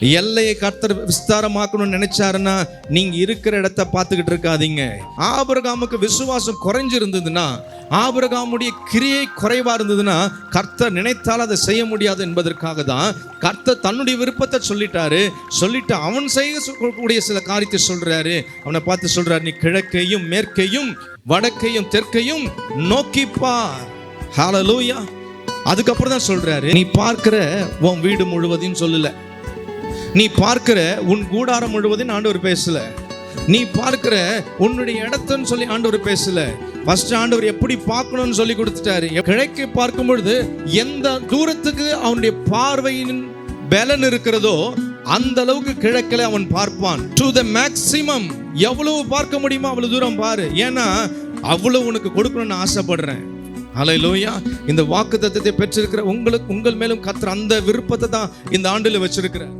எல்லையை கர்த்தர் விஸ்தாரமாக்கணும்னு நினைச்சாருன்னா நீங்க இருக்கிற இடத்த பார்த்துக்கிட்டு இருக்காதீங்க. ஆபிரகாமுக்கு விசுவாசம் குறைஞ்சிருந்ததுன்னா ஆபரகாமுடைய கிரியை குறைவா இருந்ததுன்னா கர்த்தர் நினைத்தால் அதை செய்ய முடியாது என்பதற்காக தான் கர்த்தர் தன்னுடைய விருப்பத்தை சொல்லிட்டாரு. சொல்லிட்டு அவன் செய்யக்கூடிய சில காரியத்தை சொல்றாரு. அவனை பார்த்து சொல்றாரு நீ கிழக்கையும் மேற்கையும் வடக்கையும் தெற்கையும் நோக்கிப்பா ஹாலலூயா அதுக்கப்புறம் தான் சொல்றாரு நீ பார்க்கிற உன் வீடு முழுவதையும் சொல்லல. நீ பார்க்கிற உன் கூடாரம் முழுவதும் ஆண்டவர் பேசல. நீ பார்க்கிற உன்னுடைய இடத்துன்னு சொல்லி ஆண்டவர் பேசல. ஃபர்ஸ்ட் ஆண்டவர் எப்படி பார்க்கணும்னு சொல்லி கொடுத்துட்டாரு. கிழக்கை பார்க்கும் பொழுது எந்த தூரத்துக்கு அவனுடைய பார்வையின் பலன் இருக்கிறதோ அந்த அளவுக்கு கிழக்கில் அவன் பார்ப்பான். டு த மேக்சிமம் எவ்வளவு பார்க்க முடியுமோ அவ்வளவு தூரம் பாரு. ஏன்னா அவ்வளவு உனக்கு கொடுக்கணும்னு ஆசைப்படுறேன். ஹalleluya இந்த வாக்கு தத்துவத்தை பெற்றிருக்கிற உங்களுக்கு உங்கள் மேலும் கத்துற அந்த விருப்பத்தை தான் இந்த ஆண்டுல வச்சிருக்கிறேன்